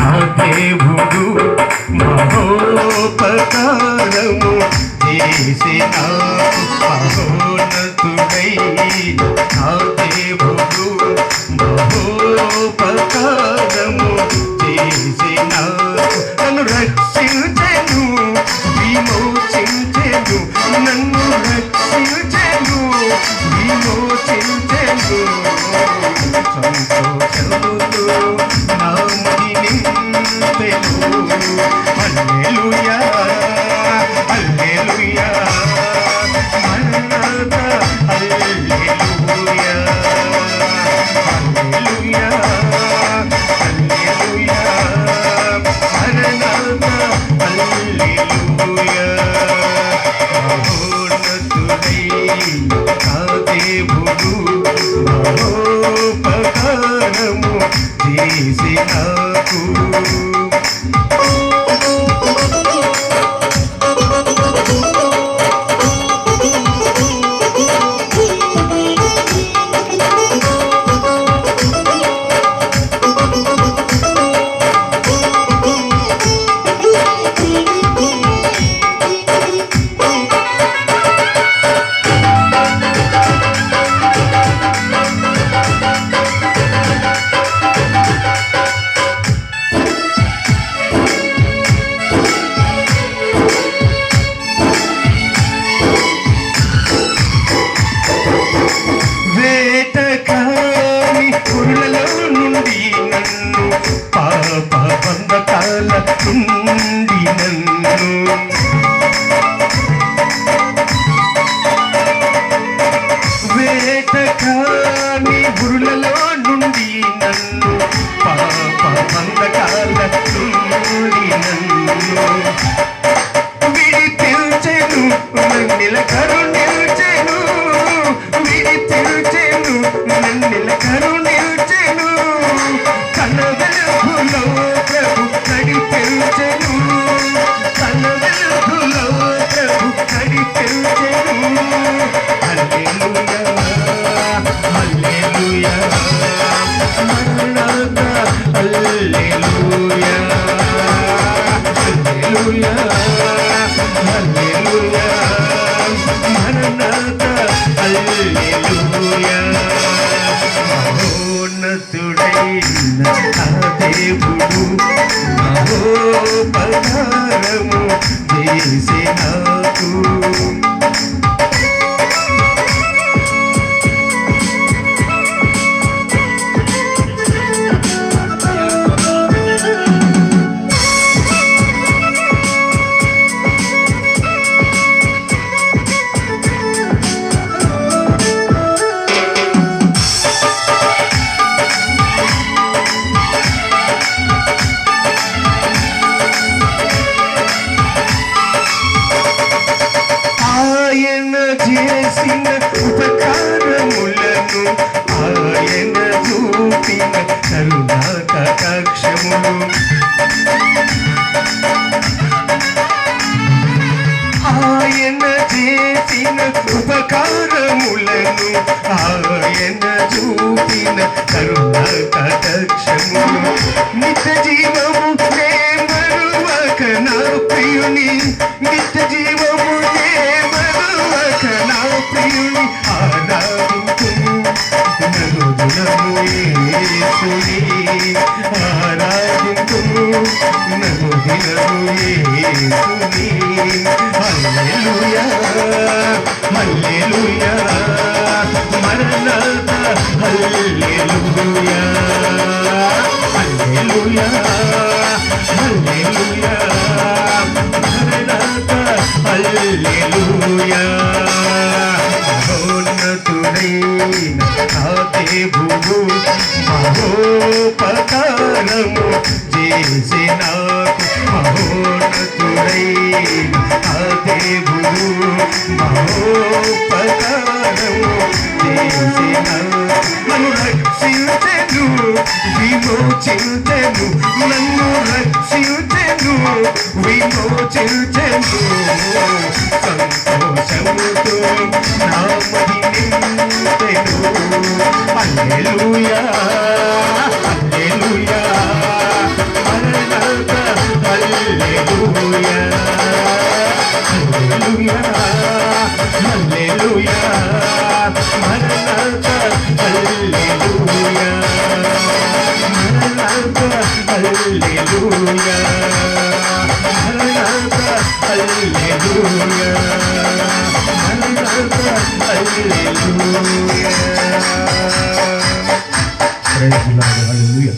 ఆ దేవుడు మహోపకారము చేసే మహోన్నతుడై నా దేవుడు మహోపకారము చేసే నన్ను రక్షించెను విమోచించెను నన్ను రక్షించెను. దేవుడు మహోపకారము చేసి మహోన్నతుడైన ఆ దేవుడు మహోపకారము చేసిన ఉపకారములను ఆయన చూపిన కరుణా కటాక్షములు ఆయన చేసిన ఉపకారములను ఆయన చూపిన కరుణా కటాక్షములు నిత్య జీవము నన్ను దినము మనము చేసి నాకు మహోన్నతుడైన ఆ దేవుడు మహోపకారము చేసి నన్ను రక్షించెను విమోచించెను నన్ను రక్షించెను విమోచించెను సంతోషముతో నా మది హల్లెలూయా మరణాత హల్లెలూయా మరణాత హల్లెలూయా ప్రైజ్ లార్డ్ హల్లెలూయా